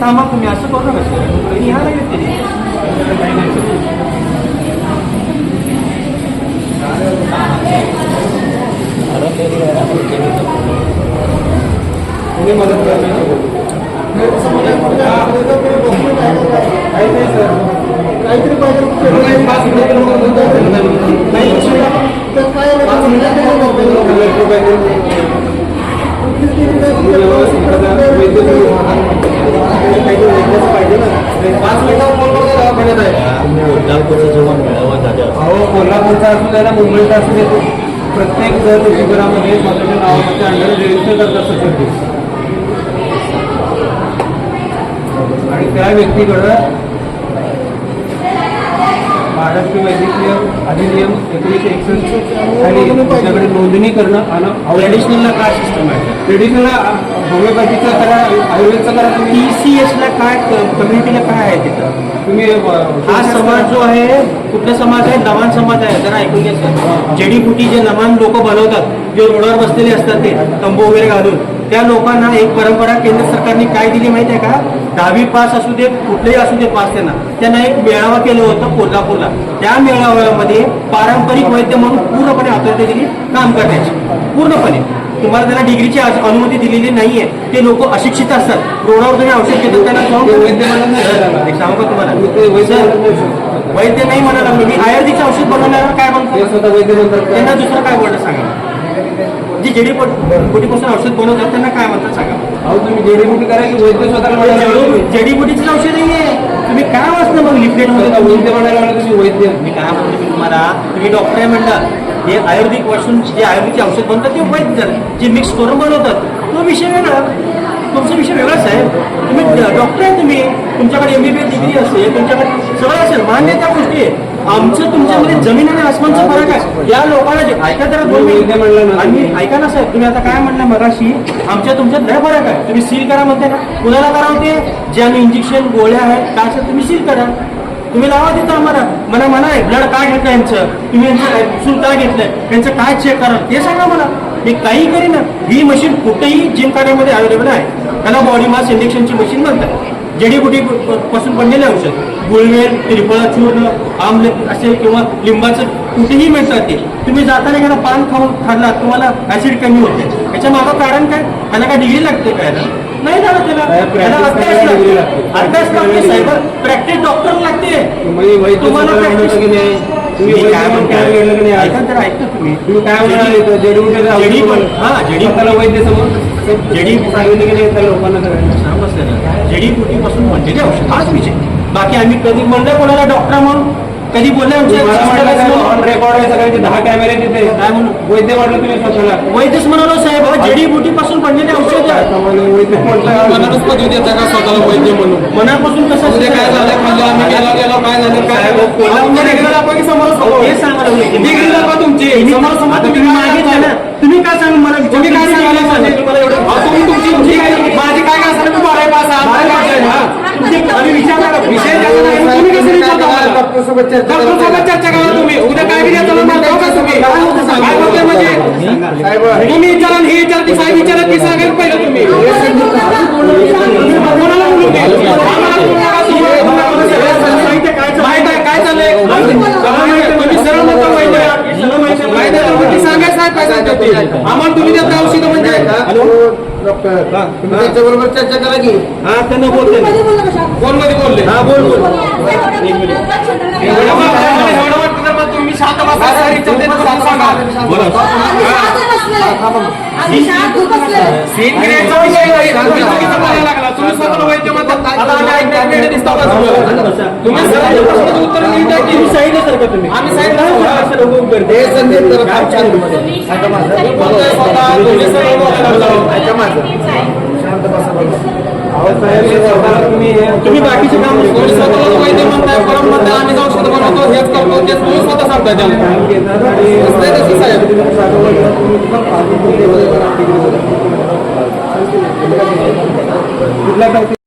थांबा तुम्ही असं करू नका सर नाही व्यक्ती कोणी मदत काहीतरी पाहिजे कोल्हापूरचं जेवण मिळावं झालं अहो कोल्हापूरचा असू द्या मुंबईचा असू द्या प्रत्येक जर शिबिरामध्ये स्वतःच्या नावाच्या अंडर रजिस्टर करतात सगळं. आणि त्या व्यक्तीकडं महाराष्ट्र वैद्यकीय अधिनियम एकोणीसशे एकसष्ट खाली त्याच्याकडे नोंदणी करणं आणि ट्रेडिशनलला काय सिस्टम आहे? ट्रेडिशनल होमिओपॅथीचा करा आयुर्वेदचा करा तुम्ही टी सी एसला काय कम्युनिटीला काय आहे तिथं? तुम्ही हा समाज जो आहे कुठला समाज आहे? नवान समाज आहे. जरा ऐकून घ्या सर. जडीबुटी जे नवान लोक बनवतात जे रोडावर बसलेले असतात ते तंबू वगैरे घालून त्या लोकांना एक परंपरा केंद्र सरकारने काय दिली माहिती आहे का? दहावी पास असू दे कुठलेही असू दे पास त्यांना. त्यांना एक मेळावा केलं होतं कोल्हापूरला. त्या मेळाव्यामध्ये पारंपरिक वैद्य म्हणून पूर्णपणे ऑथॉरिटी दिली काम करण्याची. पूर्णपणे. तुम्हाला त्याला डिग्रीची अनुमती दिलेली नाहीये. ते लोक अशिक्षित असतात. रोडावर तुम्ही औषध घेतात त्यांना सांगू का तुम्हाला? वैद्य नाही सर. वैद्य नाही म्हणाला मी आयुर्वेदिकचं औषध बनवल्यावर काय म्हणतो त्यांना? दुसरं काय बोलणं सांगा. जी जडीबुटीपासून औषध बनवतात त्यांना काय म्हणतात सांगा. तुम्ही जेडीबुटी करा की वैद्य तुम्ही? जडीबुटीचं औषध नाहीये. तुम्ही काय वाचलं मग लिफलेट स्वतः मध्ये वैद्य म्हणायला लागले तुम्ही वैद्य. मी काय म्हणतो मी तुम्हाला? तुम्ही डॉक्टर आहे म्हणता हे आयुर्वेदिकपासून जे आयुर्वेदिक औषध बनतात ते वैद्य. जे मिक्स करून बनवतात. तो विषय वेगळा. तुमचा विषय वेगळाच आहे. तुम्ही डॉक्टर आहे तुम्ही. तुमच्याकडे एमबीबीएस डिग्री असेल तुमच्याकडे सगळं असेल. मान्य त्या गोष्टी. आहे आमचं तुमच्यामध्ये जमीन आणि आसमानचा फरक आहे. या लोकांना जे ऐका ना. आणि ऐका ना साहेब तुम्ही आता काय म्हणलं मगाशी? आमच्या तुमच्यात लय फरक आहे. तुम्ही सील करा म्हणते ना. कुणाला करा होते जे आम्ही इंजेक्शन गोळ्या आहेत काय असेल तुम्ही सील करा. तुम्ही लावा तिथं आम्हाला. मला म्हणा ब्लड काय घेतलं यांचं? तुम्ही यांचं कॅप्सूल काय घेतलंय? त्यांचं काय चेक करा ते सांगा मला. मी काही करीन. ना ही मशीन कुठेही जिम कार्यामध्ये अवेलेबल आहे. त्याला बॉडी मास इंजेक्शनची मशीन म्हणतात. जडीबुटी पासून बनलेले औषध. गुळवेल त्रिफळा चूर्ण आमले असे किंवा लिंबाचं कुठेही मिळतात ते. तुम्ही जाताना एखादा पान खाऊन खाल्ला तुम्हाला ऍसिड कमी होते. याच्या मागं कारण काय? त्याला काय डिग्री लागते काय? नाही झालं त्याला. अभ्यास करायला लागते. साहेब. प्रॅक्टिस डॉक्टर लागते. तुम्हाला नाही? तुम्ही काय म्हणतो? ऐका तर तुम्ही. तुम्ही काय म्हणाले. हा, जडी- वैद्य समोर जडी- सांगितलं की नाही? त्या लोकांना ना जडीबुटीपासून बनलेले औषध? हाच विषय. बाकी आम्ही कधी म्हणलं कोणाला? डॉक्टर म्हणून. कधी बोलले ऑन. रेकॉर्ड आहे सगळ्यांचे दहा कॅमेरे तिथे. काय म्हणून? वैद्य म्हटलं तुम्ही स्वतःला. वैद्यच म्हणालो साहेब जडीबुटीपासून बनलेले औषध. आहे. त्यामुळे वैद्य म्हटलं मनानच पदवी देता का स्वतःला वैद्य म्हणून? मनापासून कसं उद्या काय झालं खाल्लं आम्ही गेलो गेलो काय झालं? काय समोर समोर हे सांगायला लागले. डिग्री दाखवा तुमची? समोर समोर तुम्ही मागितलं ना सांगता? तुम्ही काय सांग मला तुम्ही काय सांगायला पाहिजे तुम्हाला एवढं अहो, तुम्ही तुमची तुमची काय माझी काय काय असेल तुम्ही बारावी पास आहात बारावी बारावी पास पास आहे, आहे, हा. तुमचे आम्ही विचारणार आहोत. विषय त्याचा नाही, मग तुम्ही कसं विचारता मला? डॉक्टर सोबत चर्चा डॉक्टर करताय. सोबत चर्चा करा तुम्ही. उद्या काय विचार चला मारता का तुम्ही. काय. काय म्हणजे? तुम्ही विचारा हे विचार साहेब विचारा तुम्ही. कोणाला बोलू दे? माहीत आहे काय चाललंय? तुम्ही सरळ म्हणता वैद्य माहीत आहे. तुम्ही ती सांगायचं नाही काय सांगता ती आम्हाला तुम्ही देता औषध म्हणजे डॉक्टर तुम्ही त्याच्याबरोबर चर्चा करा की हा त्यांना बोलते ना. कोणमध्ये बोलले हा बोल बोल एवढं वाटतं एवढं वाटतं तर मग तुम्ही शांत बसा सर विचारते तर मला सांगा सीट गिरायचा विषय नाही तुम्ही चुकीचं बोलायला लागला तुम्ही स्वतःला वैद्य म्हणतात तुम्ही प्रश्नाचं उत्तर लिहित आहे की तुम्ही आम्ही स्वतः तुम्ही बाकीचे काम तुम्ही स्वतःला वैद्य म्हणताय परम म्हणताय आम्ही औषध बनवतो हेच करतो तेच तुम्ही स्वतः सांगताय तसं साहेब. कुठल्या